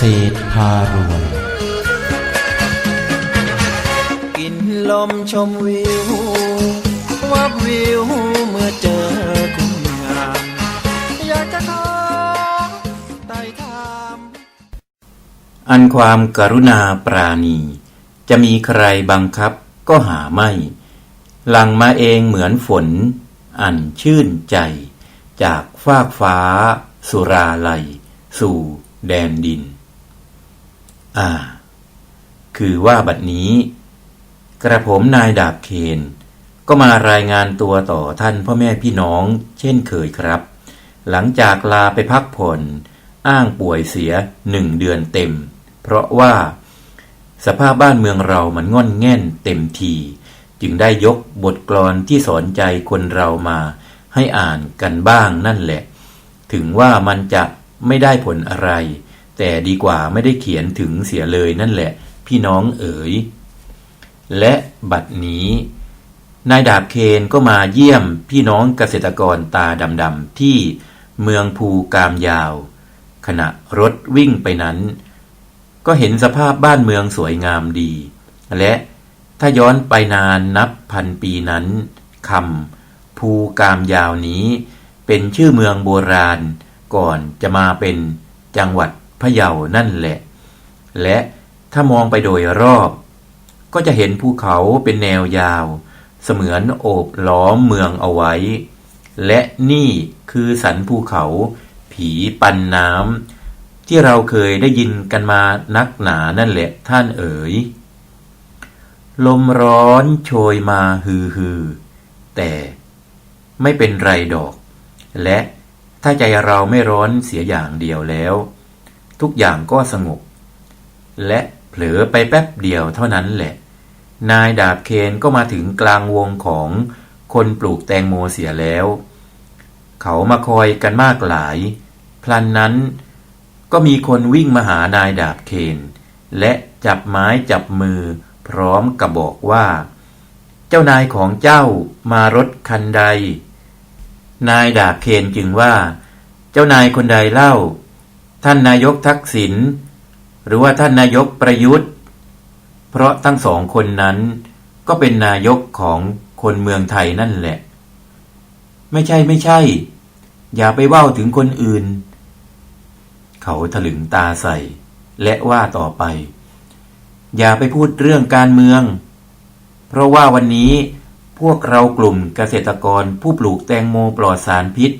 ษตรพารวย กินลมชมวิว วับวิวเมื่อเจอคุณงามอยากจะขอไต่ถามอันความกรุณาปราณี จะมีใครบังคับก็หาไม่หลังมาเองเหมือนฝน อันชื่นใจ จากฟากฟ้า สุราลัย สู่แดนดิน อ่า คือว่าบัดนี้ กระผมนายดาบเคนก็มารายงานตัวต่อท่านพ่อแม่พี่น้อง เช่นเคยครับ หลังจากลาไปพักผ่อน อ้างป่วยเสียหนึ่งเดือนเต็ม เพราะว่า สภาพบ้านเมืองเรามันง่อนแง่นเต็มที จึงได้ยกบทกลอนที่สอนใจคนเรามาให้อ่านกันบ้างนั่นแหละ ถึงว่ามันจะไม่ได้ผลอะไร แต่ดีกว่าไม่ได้เขียนถึงเสียเลยนั่นแหละ พี่น้องเอ๋ย และบัดนี้ นายดาบเคนก็มาเยี่ยมพี่น้องเกษตรกรตาดำๆที่เมืองภูกามยาว ขณะรถวิ่งไปนั้น ก็เห็นสภาพบ้านเมืองสวยงามดี และถ้าย้อนไปนานนับพันปีนั้นคำภูกามยาวนี้ เป็นชื่อเมืองโบราณ ก่อนจะมาเป็นจังหวัด พะเยานั่นแหละ และถ้ามองไปโดยรอบ ก็จะเห็นภูเขาเป็นแนวยาว เสมือนโอบล้อมเมืองเอาไว้ และนี่คือสันภูเขา ผีปันน้ำที่เราเคยได้ยินกันมานักหนานั่นแหละท่านเอ๋ย ลมร้อนโชยมาฮือฮือแต่ไม่เป็นไรดอก และถ้าใจเราไม่ร้อนเสียอย่างเดียวแล้ว ทุกอย่างก็สงบ และเผลอไปแป๊บเดียวเท่านั้นแหละ นายดาบเคนก็มาถึงกลางวงของคนปลูกแตงโมเสียแล้ว เขามาคอยกันมากหลาย พลันนั้นก็มีคนวิ่งมาหานายดาบเคน และจับไม้จับมือพร้อมกับบอกว่า เจ้านายของเจ้ามารถคันใด นายดาบเคนจึงว่า เจ้านายคนใดเล่า ท่านนายกทักษิณหรือว่าท่านนายกประยุทธ์ เพราะทั้งสองคนนั้นก็เป็นนายกของคนเมืองไทยนั่นแหละ ไม่ใช่ไม่ใช่ อย่าไปว้าถึงคนอื่น เขาถลึงตาใส่ และว่าต่อไป อย่าไปพูดเรื่องการเมือง เพราะว่าวันนี้พวกเรากลุ่มเกษตรกรผู้ปลูกแตงโมปลอดสารพิษ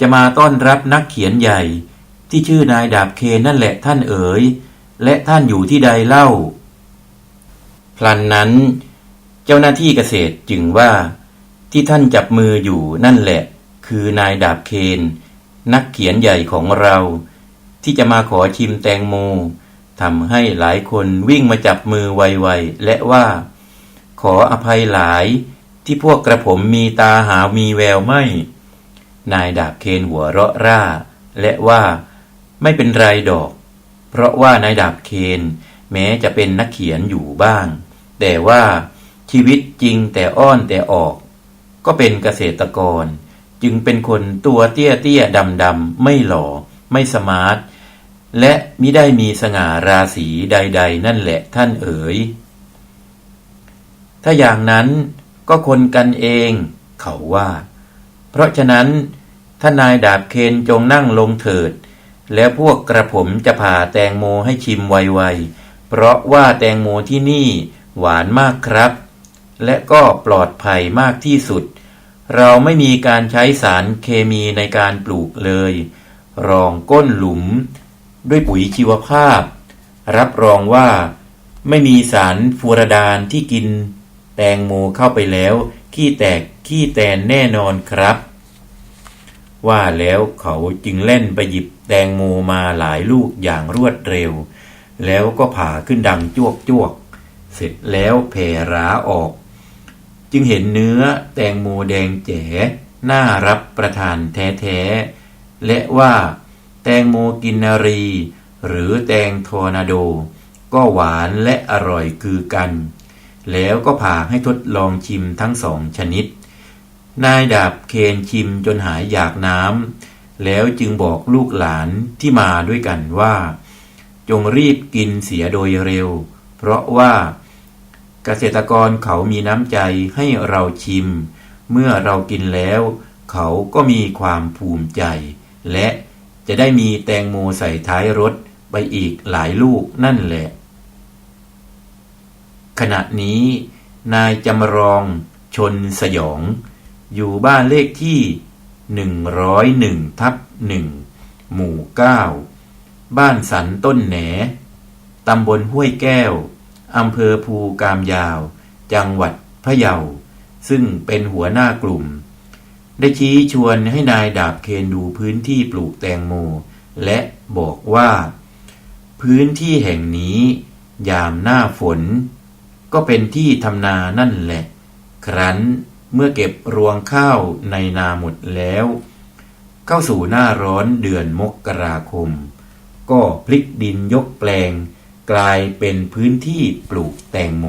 จะมาต้อนรับนักเขียนใหญ่ ที่ชื่อนายดาบเคนนั่นแหละท่านเอ๋ย และท่านอยู่ที่ใดเล่า พลันนั้น เจ้าหน้าที่เกษตรจึงว่า ที่ท่านจับมืออยู่นั่นแหละ คือนายดาบเคน นักเขียนใหญ่ของเรา ที่จะมาขอชิมแตงโมทำให้หลายคนวิ่งมาจับมือไวๆและว่า ขออภัยหลายที่พวกกระผมมีตาหามีแววไม่ นายดาบเคนหัวเราะร่า และว่า ไม่เป็นไรดอก เพราะว่านายดาบเคนแม้จะเป็นนักเขียนอยู่บ้าง แต่ว่าชีวิตจริงแต่อ้อนแต่ออก ก็เป็นเกษตรกร จึงเป็นคนตัวเตี้ยเตี้ยดำดำไม่หล่อ ไม่สมาร์ท และมิได้มีสง่าราศีใด ๆ นั่นแหละท่านเอ๋ย ถ้าอย่างนั้นก็คนกันเอง เขาว่า เพราะฉะนั้นท่านนายดาบเคนจงนั่งลงเถิด แล้วพวกกระผมจะผ่าแตงโมให้ชิมไวๆ เพราะว่าแตงโมที่นี่หวานมากครับ และก็ปลอดภัยมากที่สุด เราไม่มีการใช้สารเคมีในการปลูกเลย รองก้นหลุม ด้วยปุ๋ยชีวภาพ รับรองว่า ไม่มีสารฟูรดานที่กิน แตงโมเข้าไปแล้ว ขี้แตกขี้แตนแน่นอนครับ ว่าแล้วเขาจึงเล่นไปหยิบ แตงโมมาหลายลูกอย่างรวดเร็ว แล้วก็ผ่าขึ้นดังจวกจวก เสร็จแล้วแผ่ร้าออก จึงเห็นเนื้อแตงโมแดงแจ๋น่ารับประทานแท้ๆ และว่า แตงโมกินนารี หรือแตงทอร์นาโด ก็หวานและอร่อยคือกัน แล้วก็ผ่าให้ทดลองชิมทั้งสองชนิด นายดาบเคนชิมจนหายอยากน้ำ แล้วจึงบอกลูกหลานที่มาด้วยกันว่า จงรีบกินเสียโดยเร็ว เพราะว่าเกษตรกรเขามีน้ำใจให้เราชิม เมื่อเรากินแล้ว เขาก็มีความภูมิใจ และจะได้มีแตงโมใส่ท้ายรถไปอีกหลายลูกนั่นแหละ ขณะนี้ นายจำรองชนสยอง อยู่บ้านเลขที่ 101ทับ1หมู่ 9 บ้านสันต้นแหน ตำบลห้วยแก้ว อำเภอภูกามยาว จังหวัดพะเยา ซึ่งเป็นหัวหน้ากลุ่ม ได้ชี้ชวนให้นายดาบเคนดูพื้นที่ปลูกแตงโม และบอกว่า พื้นที่แห่งนี้ยามหน้าฝน ก็เป็นที่ทำนานั่นแหละ ครั้น เมื่อเก็บรวงข้าวในนาหมดแล้ว เข้าสู่หน้าร้อนเดือนมกราคม ก็พลิกดินยกแปลง กลายเป็นพื้นที่ปลูกแตงโม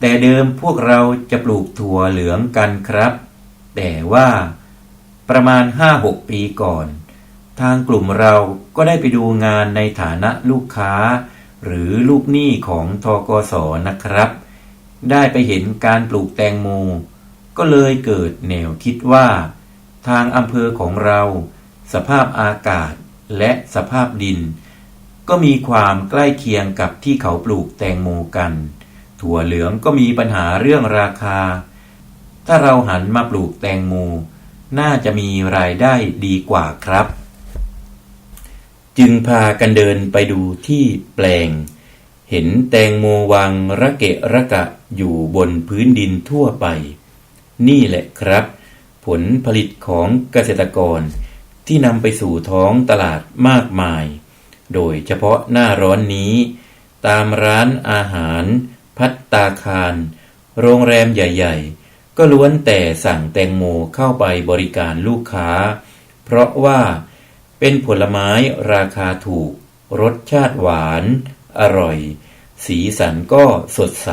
แต่เดิมพวกเราจะปลูกถั่วเหลืองกันครับ แต่ว่าประมาณ5-6ปีก่อน ทางกลุ่มเราก็ได้ไปดูงานในฐานะลูกค้า หรือลูกหนี้ของทกสนะครับ ได้ไปเห็นการปลูกแตงโม ก็เลยเกิดแนวคิดว่า ทางอำเภอของเรา สภาพอากาศและสภาพดิน ก็มีความใกล้เคียงกับที่เขาปลูกแตงโมกัน ถั่วเหลืองก็มีปัญหาเรื่องราคา ถ้าเราหันมาปลูกแตงโม น่าจะมีรายได้ดีกว่าครับ จึงพากันเดินไปดูที่แปลง เห็นแตงโมวางระเกะระกะ อยู่บนพื้นดินทั่วไป นี่แหละครับ ผลผลิตของเกษตรกรที่นำไปสู่ท้องตลาดมากมาย โดยเฉพาะหน้าร้อนนี้ ตามร้านอาหาร พัตตาคาร โรงแรมใหญ่ ๆ ก็ล้วนแต่สั่งแตงโมเข้าไปบริการลูกค้า เพราะว่าเป็นผลไม้ราคาถูก รสชาติหวาน อร่อย สีสันก็สดใส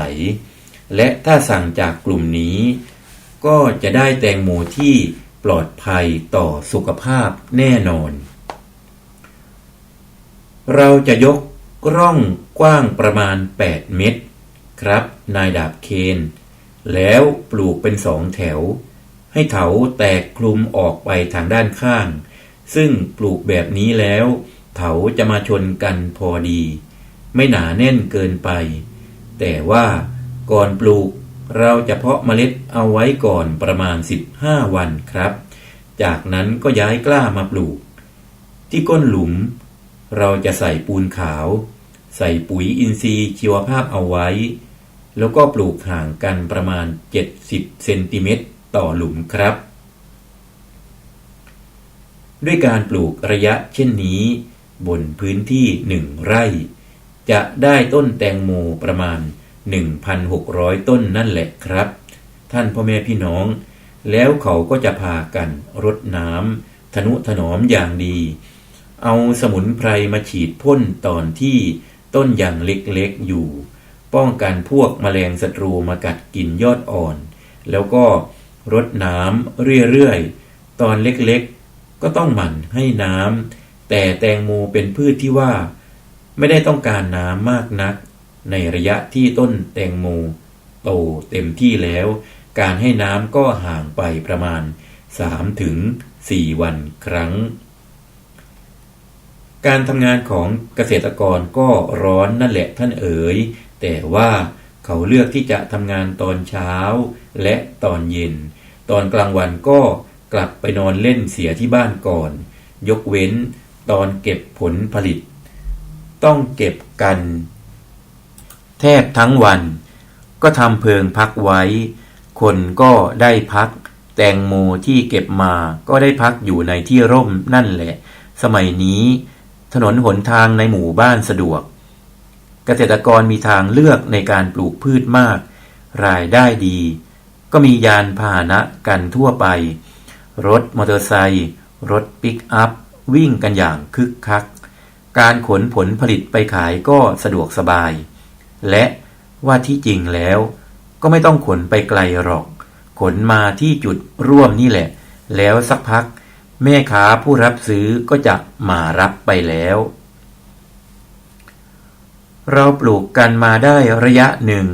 และถ้าสั่งจากกลุ่มนี้ ก็จะได้แตงโมที่ปลอดภัยต่อสุขภาพแน่นอน เราจะยกร่องกว้างประมาณ 8 เมตร ครับ นายดาบเคน แล้วปลูกเป็นสองแถว ให้เถาแตกคลุมออกไปทางด้านข้าง ซึ่งปลูกแบบนี้แล้ว เถาจะมาชนกันพอดี ไม่หนาแน่นเกินไป แต่ว่า ก่อนปลูก เราจะเพาะเมล็ดเอาไว้ก่อนประมาณ 15 วันครับ จากนั้นก็ย้ายกล้ามาปลูก ที่ก้นหลุม เราจะใส่ปูนขาว ใส่ปุ๋ยอินทรีย์ชีวภาพเอาไว้ แล้วก็ปลูกห่างกันประมาณ 70 เซนติเมตรต่อหลุมครับ ด้วยการปลูกระยะเช่นนี้ บนพื้นที่หนึ่งไร่ จะได้ต้นแตงโมประมาณ 1,600 ต้นนั่นแหละครับ ท่านพ่อแม่พี่น้อง แล้วเขาก็จะพากันรดน้ำทนุถนอมอย่างดี เอาสมุนไพรมาฉีดพ่นตอนที่ต้นอย่างเล็กๆอยู่ ป้องกันพวกแมลงศัตรูมากัดกินยอดอ่อน แล้วก็รดน้ำเรื่อยๆ ตอนเล็กๆ ก็ต้องหมั่นให้น้ำแต่แตงโมเป็นพืชที่ว่า ไม่ได้ต้องการน้ำมากนัก ในระยะที่ต้นแตงโมโตเต็มที่แล้ว การให้น้ำก็ห่างไปประมาณ 3-4ถึง4วันครั้ง การทำงานของเกษตรกรก็ร้อนนั่นแหละท่านเอ๋ย แต่ว่าเขาเลือกที่จะทำงานตอนเช้าและตอนเย็น ตอนกลางวันก็กลับไปนอนเล่นเสียที่บ้านก่อน ยกเว้นตอนเก็บผลผลิต ต้องเก็บกัน ทบทั้งวัน ก็ทำเพิงพักไว้ คนก็ได้พัก แตงโมที่เก็บมาก็ได้พักอยู่ในที่ร่มนั่นแหละ สมัยนี้ ถนนหนทางในหมู่บ้านสะดวก เกษตรกรมีทางเลือกในการปลูกพืชมาก รายได้ดี ก็มียานพาหนะกันทั่วไป รถมอเตอร์ไซค์รถปิกอัพ วิ่งกันอย่างคึกคัก การขนผลผลิตไปขายก็สะดวกสบาย และว่าที่จริงแล้ว ก็ไม่ต้องขนไปไกลหรอก ขนมาที่จุดร่วมนี่แหละ แล้วสักพัก แม่ค้าผู้รับซื้อก็จะมารับไปแล้ว เราปลูกกันมาได้ระยะหนึ่ง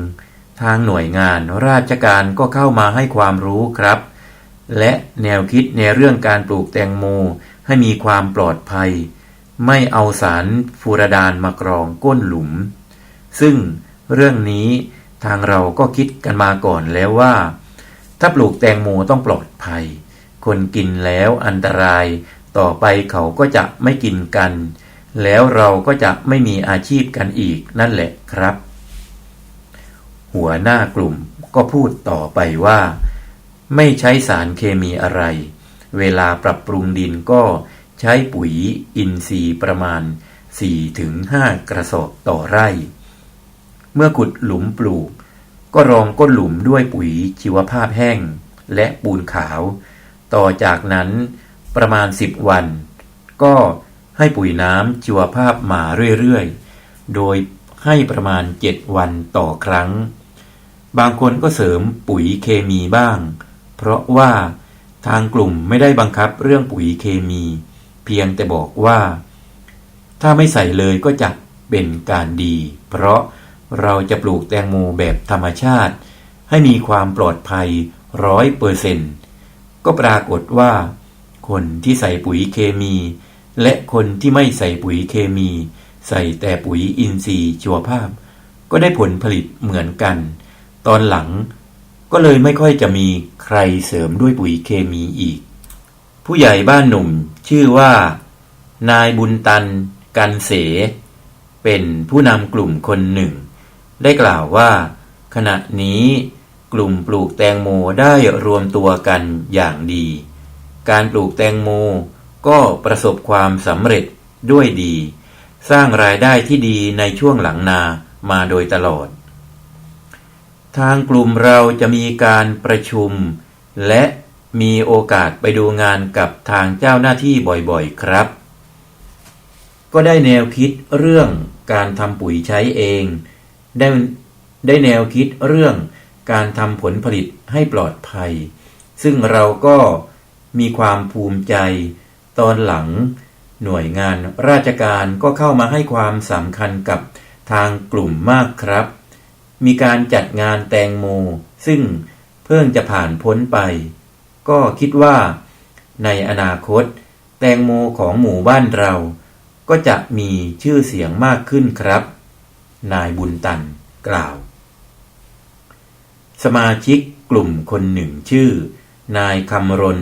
ทางหน่วยงานราชการก็เข้ามาให้ความรู้ครับ และแนวคิดในเรื่องการปลูกแตงโมให้มีความปลอดภัย ไม่เอาสารฟูรดานมากรองก้นหลุม ซึ่งเรื่องนี้ทางเราก็คิดกันมาก่อนแล้วว่า ถ้าปลูกแตงโมต้องปลอดภัย คนกินแล้วอันตราย ต่อไปเขาก็จะไม่กินกัน แล้วเราก็จะไม่มีอาชีพกันอีกนั่นแหละครับ หัวหน้ากลุ่มก็พูดต่อไปว่า ไม่ใช้สารเคมีอะไร เวลาปรับปรุงดินก็ใช้ปุ๋ยอินทรีย์ประมาณ 4-5 กระสอบต่อไร่ เมื่อขุดหลุมปลูก ก็รองก้นหลุมด้วยปุ๋ยชีวภาพแห้ง และปูนขาว ต่อจากนั้นประมาณ 10 วัน ก็ให้ปุ๋ยน้ำชีวภาพมาเรื่อยๆ โดยให้ประมาณ 7 วันต่อครั้ง บางคนก็เสริมปุ๋ยเคมีบ้าง เพราะว่าทางกลุ่มไม่ได้บังคับเรื่องปุ๋ยเคมี เพียงแต่บอกว่า ถ้าไม่ใส่เลยก็จะเป็นการดี เพราะ เราจะปลูกแตงโมแบบธรรมชาติ ให้มีความปลอดภัยร้อยเปอร์เซนก็ปรากฏว่า คนที่ใส่ปุ๋ยเคมี และคนที่ไม่ใส่ปุ๋ยเคมี ใส่แต่ปุ๋ยอินทรีย์ชีวภาพ ก็ได้ผลผลิตเหมือนกัน ตอนหลังก็เลยไม่ค่อยจะมีใครเสริมด้วยปุ๋ยเคมีอีก ผู้ใหญ่บ้านหนุ่มชื่อว่า นายบุญตัน กันเส เป็นผู้นำกลุ่มคนหนึ่ง ได้กล่าวว่า ขณะนี้กลุ่มปลูกแตงโมได้รวมตัวกันอย่างดี การปลูกแตงโมก็ประสบความสำเร็จด้วยดี สร้างรายได้ที่ดีในช่วงหลังนามาโดยตลอด ทางกลุ่มเราจะมีการประชุม และมีโอกาสไปดูงานกับทางเจ้าหน้าที่บ่อยๆครับ ก็ได้แนวคิดเรื่องการทำปุ๋ยใช้เอง ได้ได้แนวคิดเรื่องการทำผลผลิตให้ปลอดภัย ซึ่งเราก็มีความภูมิใจ ตอนหลัง หน่วยงานราชการก็เข้ามาให้ความสำคัญกับทางกลุ่มมากครับ มีการจัดงานแตงโม ซึ่งเพิ่งจะผ่านพ้นไป ก็คิดว่า ในอนาคต แตงโมของหมู่บ้านเรา ก็จะมีชื่อเสียงมากขึ้นครับ นายบุญตันกล่าว สมาชิกกลุ่มคนหนึ่งชื่อ นายคำรณ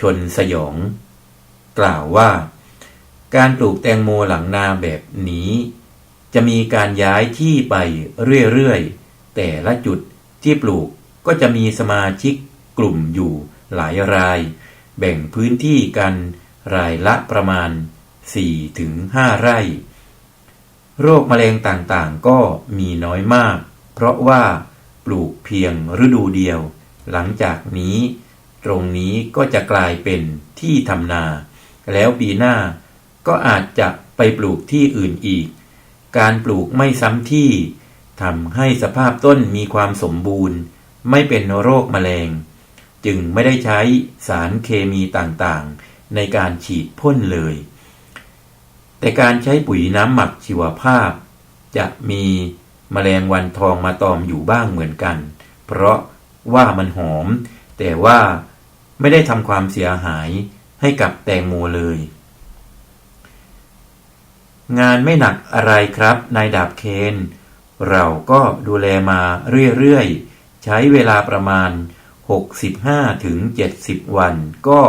ชนสยอง กล่าวว่า การปลูกแตงโมหลังนาแบบนี้ จะมีการย้ายที่ไปเรื่อยๆ แต่ละจุดที่ปลูกก็จะมีสมาชิกกลุ่มอยู่หลายราย แบ่งพื้นที่กันรายละประมาณ4-5ไร่ โรคมะเร็งต่างๆ ก็มีน้อยมาก เพราะว่าปลูกเพียงฤดูเดียว หลังจากนี้ ตรงนี้ก็จะกลายเป็นที่ทำนา แล้วปีหน้าก็อาจจะไปปลูกที่อื่นอีก การปลูกไม่ซ้ำที่ทำให้สภาพต้นมีความสมบูรณ์ ไม่เป็นโรคแมลงจึงไม่ได้ใช้สารเคมีต่างๆ ในการฉีดพ่นเลย แต่การใช้ปุ๋ยน้ำหมักชีวภาพ จะมีแมลงวันทองมาตอมอยู่บ้างเหมือนกัน เพราะว่ามันหอม แต่ว่าไม่ได้ทำความเสียหายให้กับแตงโมเลย งานไม่หนักอะไรครับนายดาบเคน เราก็ดูแลมาเรื่อยๆ ใช้เวลาประมาณ 65ถึง70 วัน ก็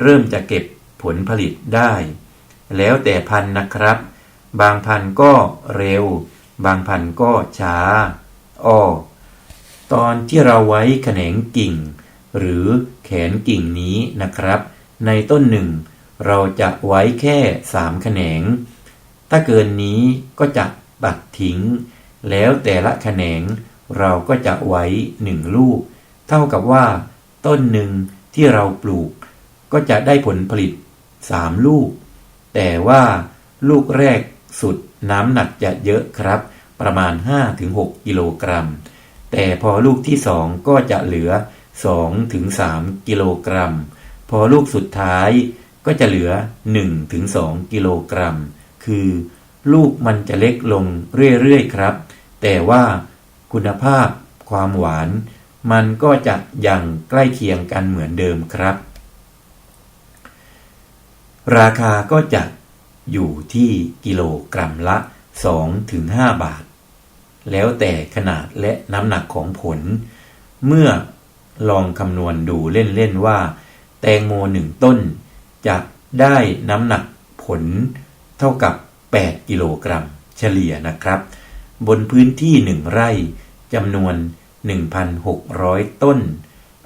เริ่มจะเก็บผลผลิตได้ แล้วแต่พันนะครับ บางพันก็เร็ว บางพันก็ช้าอ้อตอนที่เราไว้แขนงกิ่ง หรือแขนกิ่งนี้นะครับ ในต้นหนึ่ง เราจะไว้แค่สามแขนง ถ้าเกินนี้ก็จะตัดทิ้ง แล้วแต่ละแขนงเราก็จะไว้หนึ่งลูก เท่ากับว่า ต้นหนึ่งที่เราปลูก ก็จะได้ผลผลิตสามลูก แต่ว่าลูกแรกสุดน้ำหนักจะเยอะครับ ประมาณ 5-6 กิโลกรัม แต่พอลูกที่สองก็จะเหลือ 2-3 กิโลกรัม พอลูกสุดท้ายก็จะเหลือ 1-2 กิโลกรัม คือลูกมันจะเล็กลงเรื่อยๆครับ แต่ว่าคุณภาพความหวาน มันก็จะยังใกล้เคียงกันเหมือนเดิมครับ ราคาก็จะอยู่ที่กิโลกรัมละ 2-5 บาท แล้วแต่ขนาดและน้ำหนักของผล เมื่อลองคำนวณดูเล่น ๆ ว่า แตงโมหนึ่งต้น จะได้น้ำหนักผลเท่ากับ 8 กิโลกรัม เฉลี่ยนะครับ บนพื้นที่หนึ่งไร่จำนวน 1,600 ต้น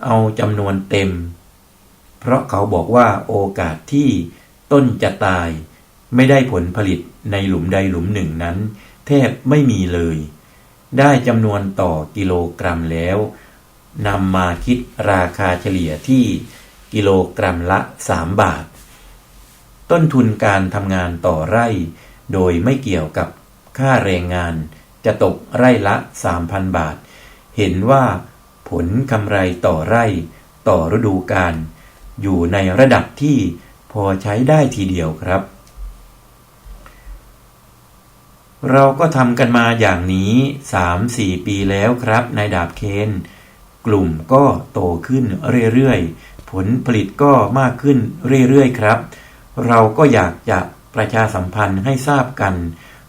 เอาจำนวนเต็ม เพราะเขาบอกว่าโอกาสที่ ต้นจะตาย ไม่ได้ผลผลิตในหลุมใดหลุมหนึ่งนั้น แทบไม่มีเลย ได้จำนวนต่อกิโลกรัมแล้วนำมาคิดราคาเฉลี่ยที่กิโลกรัมละ 3 บาท ต้นทุนการทำงานต่อไร่ โดยไม่เกี่ยวกับค่าแรงงาน จะตกไร่ละ 3,000 บาท เห็นว่าผลกำไรต่อไร่ต่อฤดูกาลอยู่ในระดับที่ พอใช้ได้ทีเดียวครับ เราก็ทำกันมาอย่างนี้ 3-4 ปีแล้วครับนายดาบเคน กลุ่มก็โตขึ้นเรื่อยๆ ผลผลิตก็มากขึ้นเรื่อยๆ ครับ เราก็อยากจะประชาสัมพันธ์ให้ทราบกัน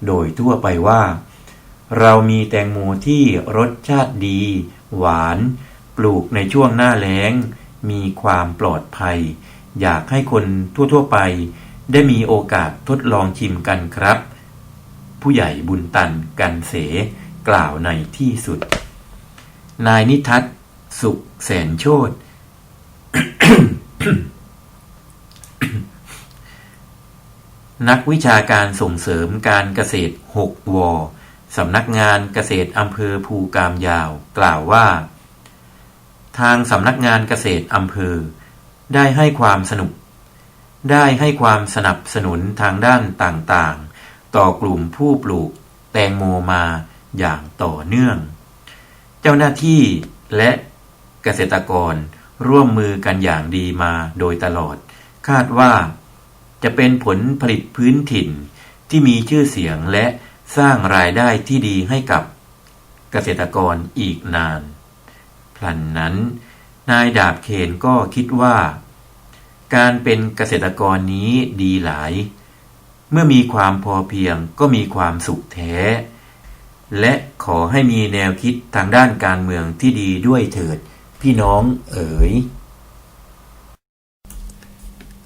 โดยทั่วไปว่า เรามีแตงโมที่รสชาติดี หวาน ปลูกในช่วงหน้าแล้ง มีความปลอดภัย อยากให้คนทั่วๆไป ได้มีโอกาสทดลองชิมกันครับ ผู้ใหญ่บุญตันกันเสกล่าวในที่สุด นายนิทัศสุขแสนโชตนักวิชาการส่งเสริมการเกษตร 6 วสำนักงานเกษตรอำเภอภูกามยาว กล่าวว่า ทางสำนักงานเกษตรอำเภอ ได้ให้ความสนุก ได้ให้ความสนับสนุนทางด้านต่างๆ ต่อกลุ่มผู้ปลูกแตงโมมาอย่างต่อเนื่อง เจ้าหน้าที่และเกษตรกรร่วมมือกันอย่างดีมาโดยตลอด คาดว่าจะเป็นผลผลิตพื้นถิ่นที่มีชื่อเสียงและสร้างรายได้ที่ดีให้กับเกษตรกรอีกนาน พลันนั้น นายดาบเคนก็คิดว่า การเป็นเกษตรกรนี้ดีหลาย เมื่อมีความพอเพียงก็มีความสุขแท้ และขอให้มีแนวคิดทางด้านการเมืองที่ดีด้วยเถิด พี่น้องเอ๋ย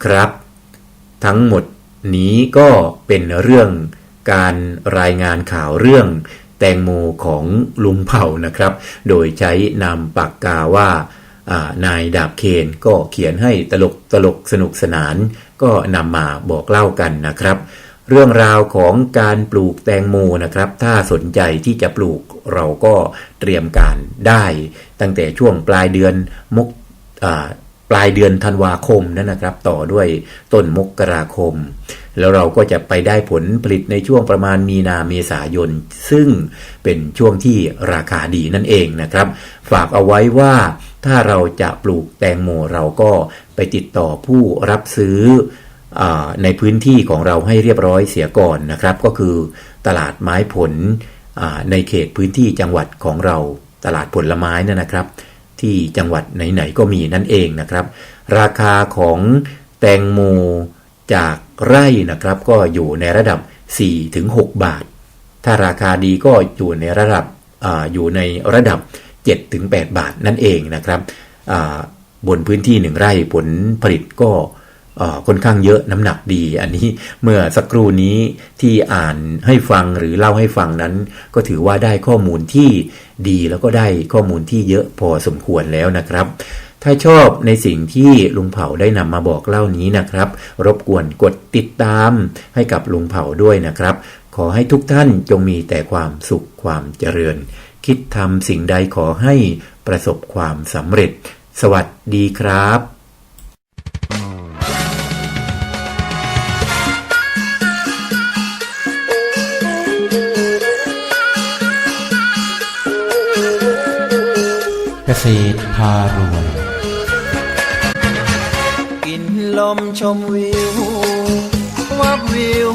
ครับ ทั้งหมดนี้ก็เป็นเรื่องการรายงานข่าวเรื่องแตงโมของลุงเผ่านะครับ โดยใช้นามปากกาว่าอ่า นายดาบเคนก็เขียนให้ตลกตลกสนุกสนาน ก็นำมาบอกเล่ากันนะครับ เรื่องราวของการปลูกแตงโมนะครับ ถ้าสนใจที่จะปลูกเราก็เตรียมการได้ ตั้งแต่ช่วงปลายเดือนมกอ่าปลายเดือนธันวาคมนั่นนะครับ ต่อด้วยต้นมกราคม แล้วเราก็จะไปได้ผลผลิตในช่วงประมาณมีนาเมษายน ซึ่งเป็นช่วงที่ราคาดีนั่นเองนะครับ ฝากเอาไว้ว่า ถ้าเราจะปลูกแตงโมเราก็ไปติดต่อผู้รับซื้ออในพื้นที่ของเราให้เรียบร้อยเสียก่อนนะครับ ก็คือตลาดไม้ผลในเขตพื้นที่จังหวัดของเราตลาดผลไม้นั่นนะครับ ที่จังหวัดไหนๆก็มีนั่นเองนะครับ ราคาของแตงโมจากไร่นะครับก็อยู่ในระดับ 4-6 บาท ถ้าราคาดีก็อยู่ในระดับออยู่ในระดับ 7-8 บาทนั่นเองนะครับบนพื้นที่หนึ่งไร่ผลผลิตก็ค่อนข้างเยอะน้ำหนักดี อันนี้เมื่อสักครู่นี้ที่อ่านให้ฟังหรือเล่าให้ฟังนั้น ก็ถือว่าได้ข้อมูลที่ดีแล้วก็ได้ข้อมูลที่เยอะพอสมควรแล้วนะครับ ถ้าชอบในสิ่งที่ลุงเผาได้นำมาบอกเล่านี้นะครับ รบกวนกดติดตามให้กับลุงเผาด้วยนะครับ ขอให้ทุกท่านจงมีแต่ความสุขความเจริญ คิดทำสิ่งใดขอให้ประสบความสำเร็จ สวัสดีครับเกษตรพารวยกินลลมชมวิว วับวิว